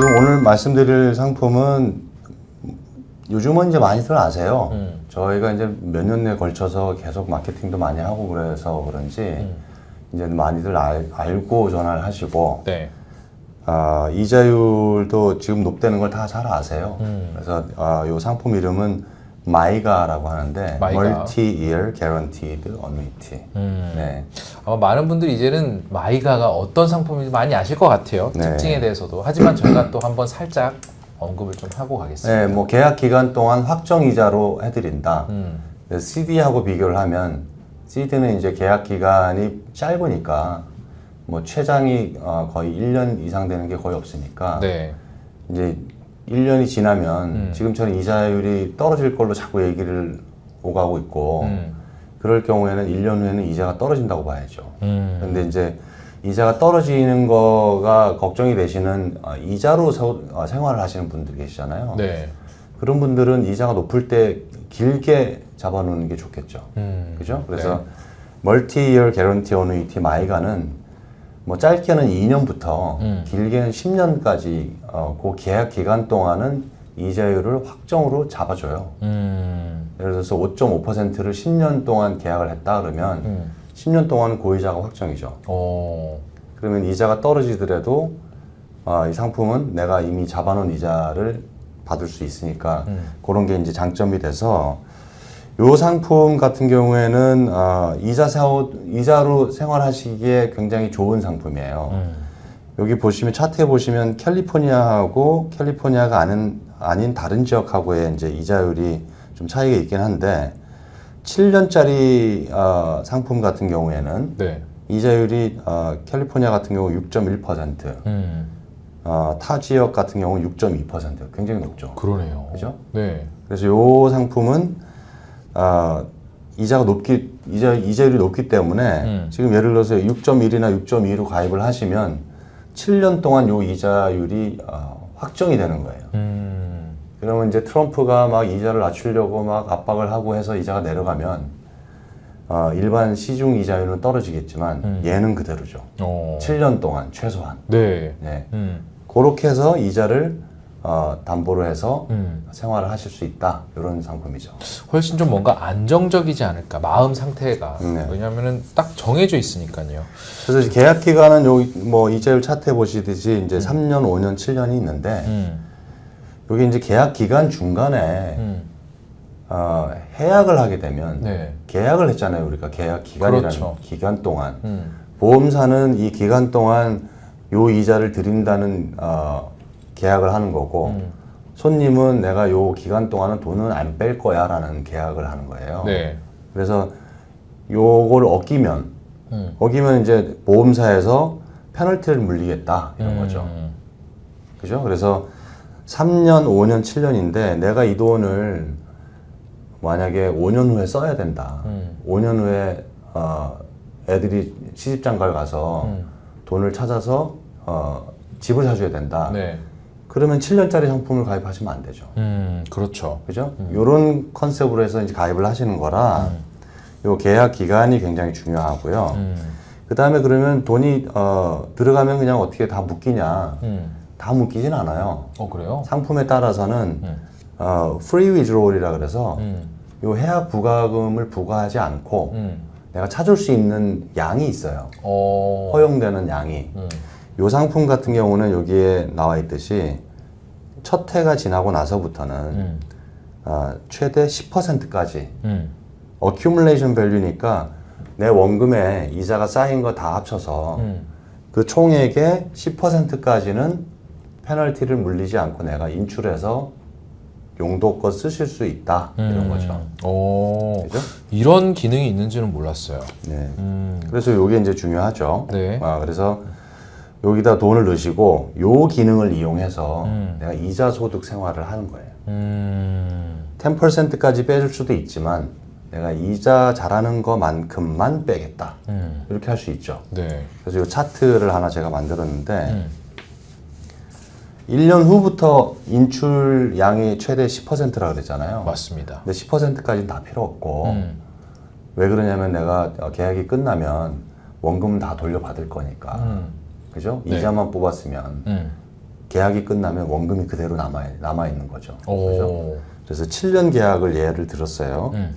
지금 오늘 말씀드릴 상품은 요즘은 이제 많이들 아세요. 음. 저희가 이제 몇년 내에 걸쳐서 계속 마케팅도 많이 하고 그래서 그런지 음. 이제 많이들 알, 알고 전화를 하시고 네. 아, 이자율도 지금 높다는 걸 다 잘 아세요. 음. 그래서 아, 요 상품 이름은 마이가라고 하는데 마이가. Multi-Year Guaranteed Annuity. 음. 네. 아마 많은 분들이 이제는 마이가가 어떤 상품인지 많이 아실 것 같아요. 네. 특징에 대해서도. 하지만 저희가 또 한번 살짝 언급을 좀 하고 가겠습니다. 네, 뭐 계약 기간 동안 확정 이자로 해드린다. 음. CD하고 비교를 하면 CD는 이제 계약 기간이 짧으니까 뭐 최장이 어, 거의 1년 이상 되는 게 거의 없으니까 네. 이제 1년이 지나면 음. 지금처럼 이자율이 떨어질 걸로 자꾸 얘기를 오가고 있고 음. 그럴 경우에는 1년 후에는 이자가 떨어진다고 봐야죠. 음. 근데 이제 이자가 떨어지는 거가 걱정이 되시는 어, 이자로 서- 어, 생활을 하시는 분들 계시잖아요. 네. 그런 분들은 이자가 높을 때 길게 잡아놓는 게 좋겠죠. 음. 그죠? 그래서 멀티 이어 개런티 어누이티 마이가는 뭐 짧게는 2년부터 음. 길게는 10년까지 어, 그 계약 기간 동안은 이자율을 확정으로 잡아줘요. 음. 예를 들어서 5.5%를 10년 동안 계약을 했다 그러면 음. 10년 동안 고이자가 확정이죠. 어. 그러면 이자가 떨어지더라도 아, 이 상품은 내가 이미 잡아놓은 이자를 받을 수 있으니까 음. 그런 게 이제 장점이 돼서 요 상품 같은 경우에는 아, 이자 사오, 이자로 생활하시기에 굉장히 좋은 상품이에요. 음. 여기 보시면 차트에 보시면 캘리포니아하고 캘리포니아가 아닌 아닌 다른 지역하고의 이제 이자율이 좀 차이가 있긴 한데 7년짜리 어, 상품 같은 경우에는 네. 이자율이 어, 캘리포니아 같은 경우 6.1%, 음. 어, 타 지역 같은 경우 6.2% 굉장히 높죠. 그러네요. 그죠? 네. 그래서 요 상품은 어, 이자가 높기 이자 이자율이 높기 때문에 음. 지금 예를 들어서 6.1이나 6.2로 가입을 하시면 7년 동안 요 이자율이 어, 확정이 되는 거예요. 음. 그러면 이제 트럼프가 막 이자를 낮추려고 막 압박을 하고 해서 이자가 내려가면 어, 일반 시중 이자율은 떨어지겠지만 음. 얘는 그대로죠. 어. 7년 동안 최소한. 네. 네. 음. 그렇게 해서 이자를 어, 담보로 해서 음. 생활을 하실 수 있다. 이런 상품이죠. 훨씬 좀 뭔가 안정적이지 않을까 마음 상태가 네. 왜냐하면은 딱 정해져 있으니까요. 그래서 계약 기간은 요뭐 이자율 차트에 보시듯이 이제 3년, 5년, 7년이 있는데 음. 여기 이제 계약 기간 중간에 음. 어, 해약을 하게 되면 네. 계약을 했잖아요. 우리가 계약 기간이라는 그렇죠. 기간 동안 음. 보험사는 이 기간 동안 요 이자를 드린다는 어, 계약을 하는 거고 음. 손님은 내가 요 기간 동안은 돈은 안 뺄 거야라는 계약을 하는 거예요. 네. 그래서 요걸 어기면 음. 어기면 이제 보험사에서 페널티를 물리겠다 이런 음. 거죠. 그죠? 그래서 3년, 5년, 7년인데 내가 이 돈을 만약에 5년 후에 써야 된다. 음. 5년 후에 어, 애들이 시집장가를 가서 음. 돈을 찾아서 어, 집을 사줘야 된다. 네. 그러면 7년짜리 상품을 가입하시면 안 되죠. 음. 그렇죠. 그죠? 요런 컨셉으로 해서 이제 가입을 하시는 거라 요 계약 기간이 굉장히 중요하고요. 음. 그 다음에 그러면 돈이 어, 들어가면 그냥 어떻게 다 묶이냐? 음. 다 묶이진 않아요. 어 그래요? 상품에 따라서는 음. 어, 프리 위즈롤이라 그래서 음. 요 해약 부과금을 부과하지 않고 음. 내가 찾을 수 있는 양이 있어요. 어. 허용되는 양이. 음. 요 상품 같은 경우는 여기에 나와 있듯이 첫 해가 지나고 나서부터는 음. 어, 최대 10%까지 음. 어큐뮬레이션 밸류니까 내 원금에 이자가 쌓인 거 다 합쳐서 음. 그 총액의 10%까지는 페널티를 물리지 않고 내가 인출해서 용도껏 쓰실 수 있다 이런 음. 거죠. 오. 그죠? 이런 기능이 있는지는 몰랐어요. 네. 음. 그래서 요게 이제 중요하죠. 네. 아, 그래서 여기다 돈을 넣으시고 요 기능을 이용해서 음. 내가 이자 소득 생활을 하는 거예요. 음. 10%까지 빼줄 수도 있지만 내가 이자 잘하는 것만큼만 빼겠다. 음. 이렇게 할 수 있죠. 네. 그래서 이 차트를 하나 제가 만들었는데 음. 1년 후부터 인출 양이 최대 10%라 그랬잖아요. 맞습니다. 근데 10%까지는 다 필요 없고 음. 왜 그러냐면 내가 어, 계약이 끝나면 원금 다 돌려받을 거니까. 음. 그죠? 네. 이자만 뽑았으면 음. 계약이 끝나면 원금이 그대로 남아 남아 있는 거죠. 그죠? 오. 그래서 7년 계약을 예를 들었어요. 음.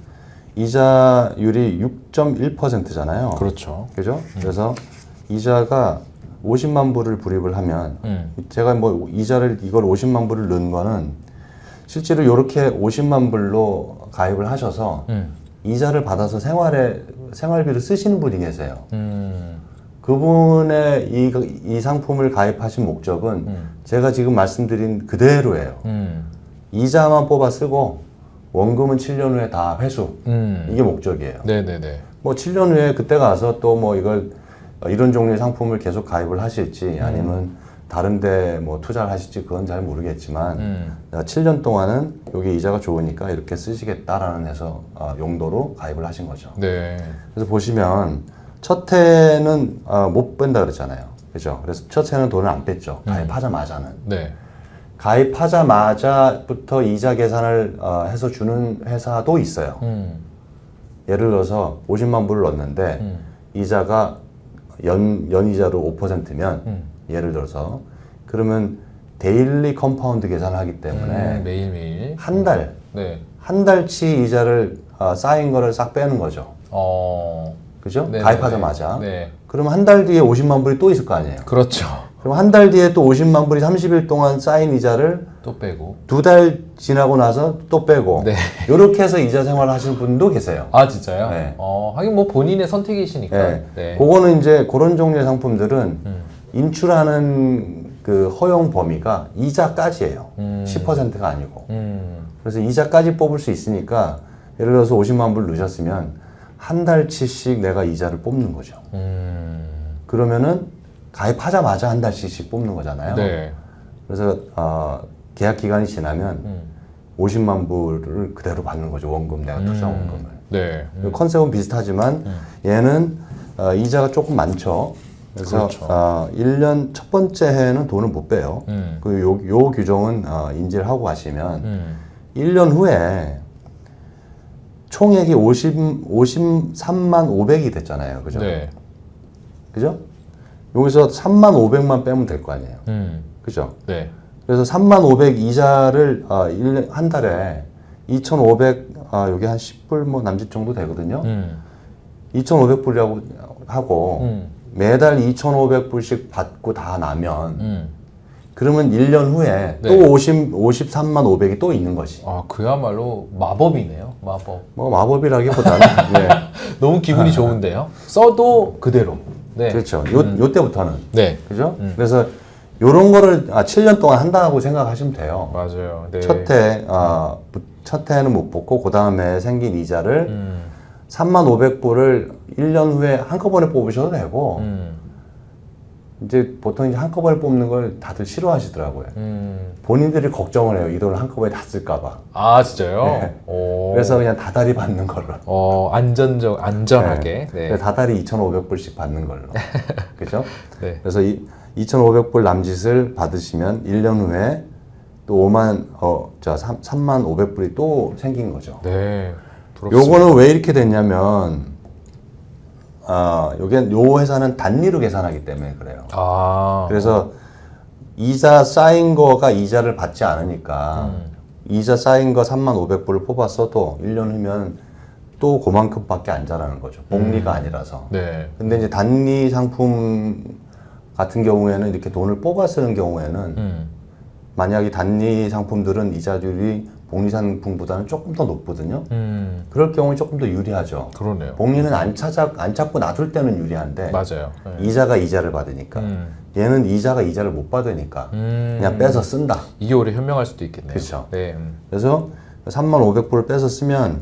이자율이 6.1%잖아요. 그렇죠. 그죠? 그래서 이자가 50만 불을 불입을 하면 음. 제가 뭐 이자를 이걸 50만 불을 넣은 거는 실제로 이렇게 50만 불로 가입을 하셔서 음. 이자를 받아서 생활에 생활비를 쓰시는 분이 계세요. 음. 그분의 이, 이 상품을 가입하신 목적은 음. 제가 지금 말씀드린 그대로예요. 음. 이자만 뽑아 쓰고 원금은 7년 후에 다 회수. 음. 이게 목적이에요. 네네네. 뭐 7년 후에 그때 가서 또 뭐 이걸 어, 이런 종류의 상품을 계속 가입을 하실지 아니면 다른데 뭐 투자를 하실지 그건 잘 모르겠지만 음. 내가 7년 동안은 여기 이자가 좋으니까 이렇게 쓰시겠다라는 해서 어, 용도로 가입을 하신 거죠. 네. 그래서 보시면 첫 해는 어, 못 뺀다 그랬잖아요. 그죠? 그래서 첫 해는 돈을 안 뺐죠. 가입하자마자는. 네. 가입하자마자부터 이자 계산을 어, 해서 주는 회사도 있어요. 음. 예를 들어서 50만 불을 넣었는데 음. 이자가 연, 연이자로 5%면 음. 예를 들어서 그러면 데일리 컴파운드 계산을 하기 때문에 음, 매일매일. 한 달, 네. 한 달치 이자를 어, 쌓인 거를 싹 빼는 거죠. 어. 그죠? 네네네. 가입하자마자. 네. 그러면 한 달 뒤에 50만 불이 또 있을 거 아니에요. 그렇죠. 그럼 한 달 뒤에 또 50만 불이 30일 동안 쌓인 이자를 또 빼고. 두 달 지나고 나서 또 빼고 네. 이렇게 해서 이자 생활을 하시는 분도 계세요. 아 진짜요? 네. 어 하긴 뭐 본인의 선택이시니까. 네. 네. 그거는 이제 그런 종류의 상품들은 음. 인출하는 그 허용 범위가 이자까지예요. 음. 10%가 아니고. 음. 그래서 이자까지 뽑을 수 있으니까 예를 들어서 50만 불 넣으셨으면 한 달치씩 내가 이자를 뽑는 거죠. 음. 그러면은 가입하자마자 한 달씩씩 뽑는 거잖아요. 네. 그래서 어, 계약 기간이 지나면 음. 50만 불을 그대로 받는 거죠. 원금 내가 투자 음. 원금을. 네. 음. 컨셉은 비슷하지만 얘는 어, 이자가 조금 많죠. 그래서 그렇죠. 어, 1년 첫 번째 해는 돈을 못 빼요. 음. 그 요, 요 규정은 어, 인지를 하고 가시면 음. 1년 후에 총액이 50, 53만 500이 됐잖아요. 그죠? 네. 그죠? 여기서 3만 500만 빼면 될 거 아니에요. 음. 그죠? 네. 그래서 3만 500 이자를 어, 일 년- 한 달에 2,500 아, 여기 한 10불 뭐 남짓 정도 되거든요. 음. 2,500불이라고 하고 음. 매달 2,500불씩 받고 다 나면 음. 그러면 1년 후에 네. 또 50, 53만 500이 또 있는 거지. 아 그야말로 마법이네요. 마법. 뭐 마법이라기보다는 네. 너무 기분이 좋은데요. 써도 그대로. 네. 그렇죠. 요, 요 때부터는 네. 그죠? 그래서 요런 거를 아, 7년 동안 한다고 생각하시면 돼요. 맞아요. 네. 첫 해, 아, 부- 첫 해는 못 뽑고 그 다음에 생긴 이자를 음. 3만 500불을 1년 후에 한꺼번에 뽑으셔도 되고 음. 이제 보통 이제 한꺼번에 뽑는 걸 다들 싫어하시더라고요. 음. 본인들이 걱정을 해요. 이 돈을 한꺼번에 다 쓸까봐. 아 진짜요? 네. 오. 그래서 그냥 다달이 받는 걸로. 어 안전적 안전하게. 네. 그래서 다달이 2,500불씩 받는 걸로. 그죠? 네. 그래서 이 2,500불 남짓을 받으시면 1년 후에 또 5만, 어, 자, 3, 3만 500불이 또 생긴 거죠. 네. 부럽습니다. 요거는 왜 이렇게 됐냐면, 아, 요게, 요 회사는 단리로 계산하기 때문에 그래요. 아. 그래서 이자 쌓인 거가 이자를 받지 않으니까 음. 이자 쌓인 거 3만 500불을 뽑았어도 1년 후면 또 그만큼밖에 안 자라는 거죠. 복리가 아니라서. 네. 근데 이제 단리 상품 같은 경우에는 이렇게 돈을 뽑아 쓰는 경우에는 음. 만약에 단리 상품들은 이자율이 복리 상품보다는 조금 더 높거든요. 음. 그럴 경우는 조금 더 유리하죠. 그러네요. 복리는 안 찾아 안 찾고 놔둘 때는 유리한데 맞아요. 네. 이자가 이자를 받으니까 음. 얘는 이자가 이자를 못 받으니까 음. 그냥 빼서 쓴다. 이게 오히려 현명할 수도 있겠네요. 그쵸. 네. 음. 그래서 3만 500불을 빼서 쓰면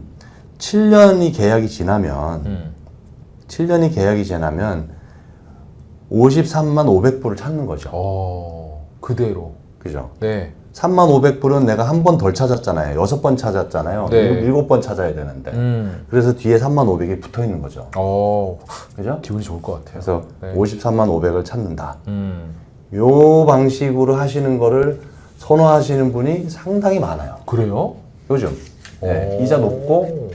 7년이 계약이 지나면 음. 7년이 계약이 지나면 53만 500불을 찾는 거죠. 어. 그대로. 그죠? 네. 3만 500불은 내가 한 번 덜 찾았잖아요. 여섯 번 찾았잖아요. 네. 일- 일곱 번 찾아야 되는데. 음. 그래서 뒤에 3만 500이 붙어 있는 거죠. 어. 그죠? 기분이 좋을 것 같아요. 그래서 네. 53만 500을 찾는다. 음. 요 방식으로 하시는 거를 선호하시는 분이 상당히 많아요. 그래요? 요즘. 네, 오. 이자 높고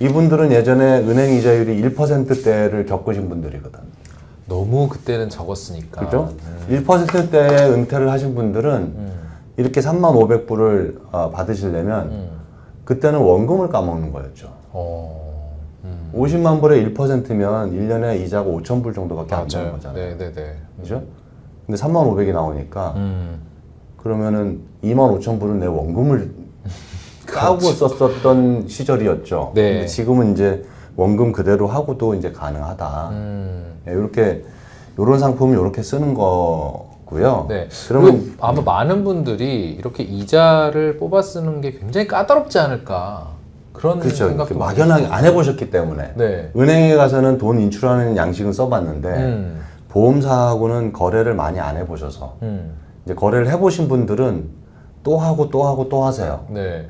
이분들은 예전에 은행 이자율이 1%대를 겪으신 분들이거든. 너무 그때는 적었으니까. 그죠? 음. 1%대에 은퇴를 하신 분들은 음. 이렇게 3,500불을 어, 받으시려면 음. 그때는 원금을 까먹는 거였죠. 어. 음. 50만 불에 1%면 1년에 이자가 5천 불 정도밖에 안 맞아요. 거잖아요. 네, 네, 네. 그죠? 근데 3,500이 나오니까 음. 그러면은 2만 5천 불은 내 원금을 까고 썼었던 시절이었죠. 네. 근데 지금은 이제 원금 그대로 하고도 이제 가능하다. 음. 이렇게 이런 상품을 이렇게 쓰는 거 고요. 네. 그러면 아마 많은 분들이 이렇게 이자를 뽑아 쓰는 게 굉장히 까다롭지 않을까 그런 그렇죠. 생각도 막연하게 안 해보셨기 때문에 네. 은행에 가서는 돈 인출하는 양식은 써봤는데 음. 보험사하고는 거래를 많이 안 해보셔서 음. 이제 거래를 해보신 분들은 또 하고 또 하고 또 하세요. 네.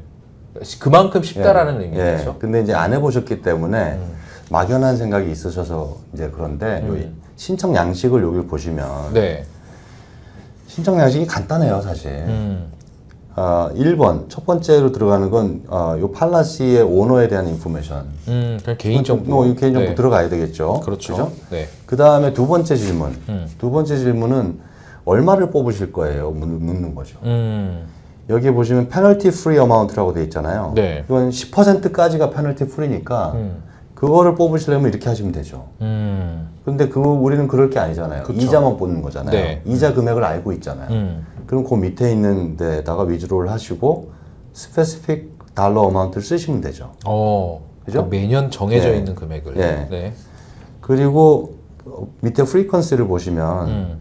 그만큼 쉽다라는 예, 의미죠. 예. 근데 이제 안 해보셨기 때문에 음. 막연한 생각이 있으셔서 이제 그런데 음. 요 신청 양식을 여기 보시면 네. 신청 양식이 간단해요, 사실. 음. 어, 1번 첫 번째로 들어가는 건 어, 요 팔라시의 오너에 대한 인포메이션. 음. 그냥 개인정보. 뭐, 이 개인정보 네. 들어가야 되겠죠. 그렇죠. 그죠? 네. 그 다음에 두 번째 질문. 음. 두 번째 질문은 얼마를 뽑으실 거예요? 묻는 묻는 거죠. 음. 여기 보시면 페널티 프리 어마운트라고 돼 있잖아요. 네. 이건 10%까지가 페널티 프리니까 음. 그거를 뽑으시려면 이렇게 하시면 되죠. 음. 근데 그거 우리는 그럴 게 아니잖아요. 그쵸. 이자만 뽑는 거잖아요. 네. 이자 금액을 알고 있잖아요. 음. 그럼 그 밑에 있는 데다가 위주로를 하시고 스페시픽 달러 어마운트를 쓰시면 되죠. 어. 그죠? 그 매년 정해져 예. 있는 금액을. 예. 네. 그리고 어, 밑에 프리퀀시를 보시면 음.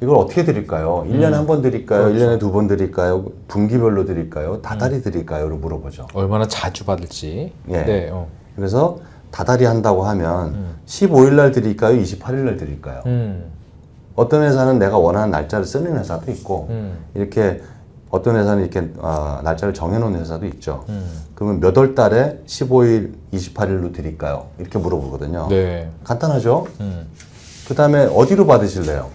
이걸 어떻게 드릴까요? 1년에 한 번 드릴까요? 그렇죠. 1년에 두 번 드릴까요? 분기별로 드릴까요? 다달이 드릴까요?를 물어보죠. 얼마나 자주 받을지. 예. 네. 어. 그래서 다달이 한다고 하면 음. 15일 날 드릴까요? 28일 날 드릴까요? 음. 어떤 회사는 내가 원하는 날짜를 쓰는 회사도 있고 음. 이렇게 어떤 회사는 이렇게 아, 날짜를 정해놓은 회사도 있죠. 음. 그러면 몇 월 달에 15일, 28일로 드릴까요? 이렇게 물어보거든요. 네. 간단하죠? 음. 그 다음에 어디로 받으실래요?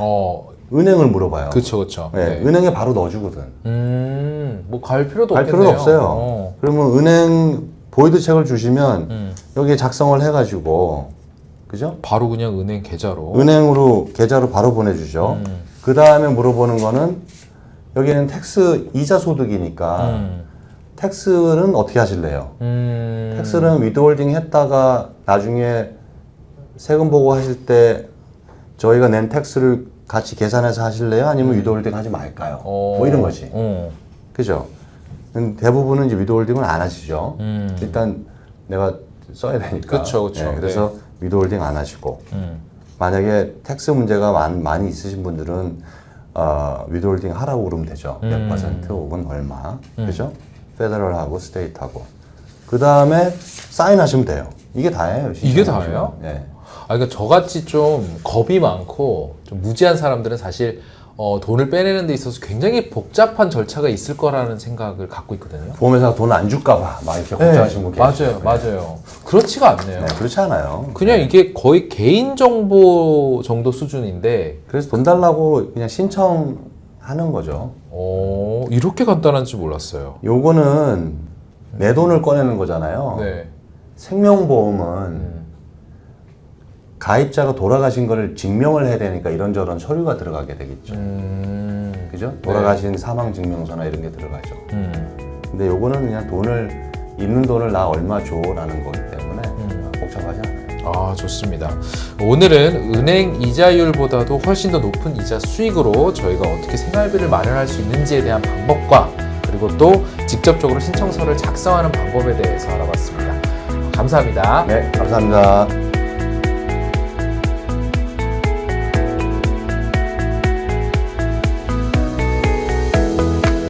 어. 은행을 물어봐요. 그쵸, 그쵸. 네, 네. 은행에 바로 넣어주거든. 음. 뭐 갈 필요도 갈 없겠네요. 필요도 없어요. 어. 그러면 은행 보이드 책을 주시면 음. 여기에 작성을 해가지고 그죠? 바로 그냥 은행 계좌로. 은행으로 계좌로 바로 보내주죠. 음. 그 다음에 물어보는 거는 여기는 텍스 이자 소득이니까 음. 텍스는 어떻게 하실래요? 음. 텍스는 위드홀딩 했다가 나중에 세금 보고 하실 때 저희가 낸 텍스를 같이 계산해서 하실래요? 아니면 위드홀딩 하지 말까요? 음. 어. 뭐 이런 거지. 어. 그죠? 음, 대부분은 이제 위드홀딩을 안 하시죠. 음. 일단 내가 써야 되니까. 그쵸, 그쵸. 네, 그래서 위드홀딩 안 하시고 음. 만약에 텍스 문제가 많, 많이 있으신 분들은 어, 위드홀딩 하라고 그러면 되죠. 몇 음. 퍼센트 혹은 얼마. 그죠? 페더럴하고 스테이트하고. 그 다음에 사인하시면 돼요. 이게 다예요. 이게 다예요? 네. 아, 그러니까 저같이 좀 겁이 많고 좀 무지한 사람들은 사실 어, 돈을 빼내는 데 있어서 굉장히 복잡한 절차가 있을 거라는 생각을 갖고 있거든요. 보험회사가 돈 안 줄까봐 막 이렇게 걱정하시는 분 네, 맞아요, 계시죠. 맞아요. 그렇지가 않네요. 네, 그렇지 않아요. 그냥 이게 거의 개인 정보 정도 수준인데, 그래서 돈 달라고 그냥 신청하는 거죠. 어, 이렇게 간단한지 몰랐어요. 요거는 내 돈을 꺼내는 거잖아요. 네. 생명보험은 음. 가입자가 돌아가신 거를 증명을 해야 되니까 이런저런 서류가 들어가게 되겠죠. 음. 그죠? 돌아가신 사망 증명서나 이런 게 들어가죠. 음. 근데 요거는 그냥 돈을 있는 돈을 나 얼마 줘라는 거기 때문에 음. 복잡하지 않아요. 아, 좋습니다. 오늘은 은행 이자율보다도 훨씬 더 높은 이자 수익으로 저희가 어떻게 생활비를 마련할 수 있는지에 대한 방법과 그리고 또 직접적으로 신청서를 작성하는 방법에 대해서 알아봤습니다. 감사합니다. 네, 감사합니다.